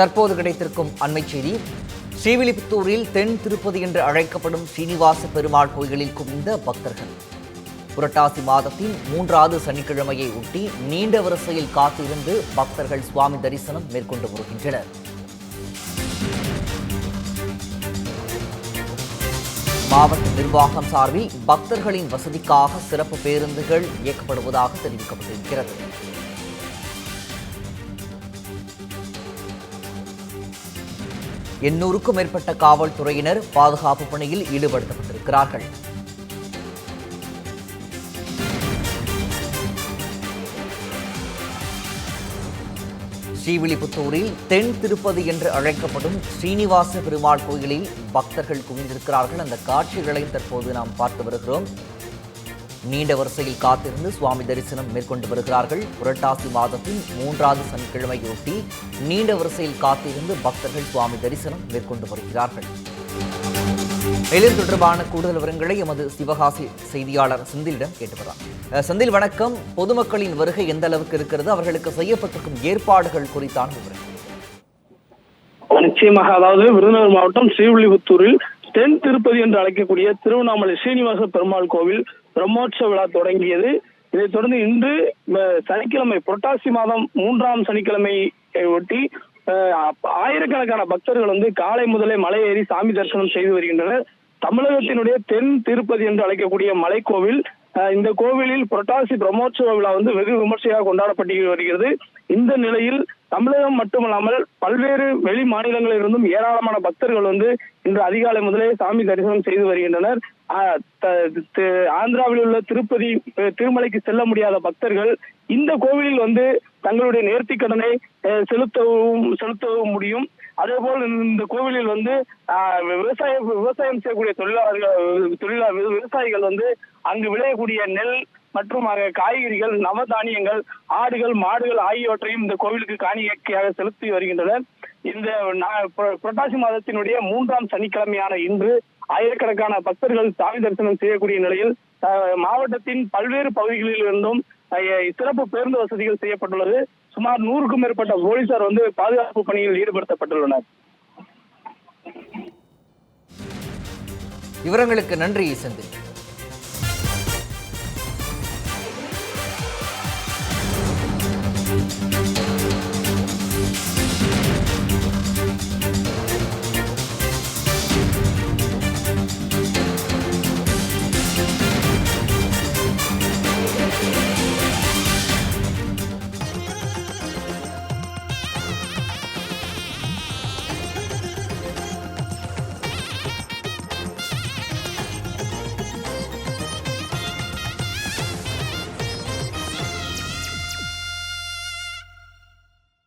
தற்போது கிடைத்திருக்கும் அண்மை செய்தி. ஸ்ரீவில்லிபுத்தூரில் தென் திருப்பதி என்று அழைக்கப்படும் சீனிவாச பெருமாள் கோயிலில் குவிந்த பக்தர்கள். புரட்டாசி மாதத்தின் மூன்றாவது சனிக்கிழமையை ஒட்டி நீண்ட வரிசையில் காத்திருந்து பக்தர்கள் சுவாமி தரிசனம் மேற்கொண்டு வருகின்றனர். மாவட்ட நிர்வாகம் சார்பில் பக்தர்களின் வசதிக்காக சிறப்பு பேருந்துகள் இயக்கப்படுவதாக தெரிவிக்கப்பட்டிருக்கிறது. எண்ணூறுக்கும் மேற்பட்ட காவல்துறையினர் பாதுகாப்பு பணியில் ஈடுபடுத்தப்பட்டிருக்கிறார்கள். ஸ்ரீவில்லிபுத்தூரில் தென் திருப்பதி என்று அழைக்கப்படும் ஸ்ரீனிவாச பெருமாள் கோயிலில் பக்தர்கள் குவிந்திருக்கிறார்கள். அந்த காட்சிகளை தற்போது நாம் பார்த்து வருகிறோம். நீண்ட வரிசையில் காத்திருந்து சுவாமி தரிசனம் மேற்கொண்டு வருகிறார்கள். புரட்டாசி மாதத்தின் மூன்றாவது சனிக்கிழமையொட்டி நீண்ட வரிசையில் காத்திருந்து பக்தர்கள் சுவாமி தரிசனம் மேற்கொண்டு வருகிறார்கள். மேலும் தொடர்பான கூடுதல் விவரங்களை எமது சிவகாசி செய்தியாளர் செந்திலிடம் கேட்டு வர்றார் அஹ், செந்தில் வணக்கம். பொதுமக்களின் வருகை எந்த அளவுக்கு இருக்கிறது? அவர்களுக்கு செய்யப்பட்டிருக்கும் ஏற்பாடுகள் குறித்தான விவரங்கள். நிச்சயமாக அதாவது விருதுநகர் மாவட்டம் ஸ்ரீவில்லிபுத்தூரில் தென் திருப்பதி என்று அழைக்கக்கூடிய திருவண்ணாமலை ஸ்ரீனிவாச பெருமாள் கோவில் பிரம்மோற்சவ விழா தொடங்கியது. இதைத் தொடர்ந்து இன்று சனிக்கிழமை புரட்டாசி மாதம் மூன்றாம் சனிக்கிழமை ஒட்டி அஹ், ஆயிரக்கணக்கான பக்தர்கள் வந்து காலை முதலே மலை ஏறி சாமி தரிசனம் செய்து வருகின்றனர். தமிழகத்தினுடைய தென் திருப்பதி என்று அழைக்கக்கூடிய மலைக்கோவில் அஹ், இந்த கோவிலில் புரட்டாசி பிரம்மோற்சவ விழா வந்து வெகு விமர்சையாக கொண்டாடப்பட்டு வருகிறது. இந்த நிலையில் தமிழகம் மட்டுமல்லாமல் பல்வேறு வெளி மாநிலங்களிலிருந்தும் ஏராளமான பக்தர்கள் வந்து இன்று அதிகாலை முதலே சாமி தரிசனம் செய்து வருகின்றனர். த- ஆந்திராவில் உள்ள திருப்பதி திருமலைக்கு செல்ல முடியாத பக்தர்கள் இந்த கோவிலில் வந்து தங்களுடைய நேர்த்தி கடனை செலுத்தவும் செலுத்தவும் முடியும். அதே போல் இந்த கோவிலில் வந்து விவசாயம் விவசாய விவசாயம் செய்யக்கூடிய தொழிலாளர்கள் தொழிலாளர் விவசாயிகள் வந்து அங்கு விளையக்கூடிய நெல் மற்றும் காய்கறிகள் நவதானியங்கள் ஆடுகள் மாடுகள் ஆகியவற்றையும் இந்த கோவிலுக்கு காணிக்கையாக செலுத்தி வருகின்றனர். இந்த புரட்டாசி மாதத்தினுடைய மூன்றாம் சனிக்கிழமையான இன்று ஆயிரக்கணக்கான பக்தர்கள் சாமி தரிசனம் செய்யக்கூடிய நிலையில் மாவட்டத்தின் பல்வேறு பகுதிகளில் இருந்தும் சிறப்பு பேருந்து வசதிகள் செய்யப்பட்டுள்ளது. சுமார் நூறுக்கும் மேற்பட்ட போலீசார் வந்து பாதுகாப்பு பணியில் ஈடுபடுத்தப்பட்டுள்ளனர். விவரங்களுக்கு நன்றி செந்தில்.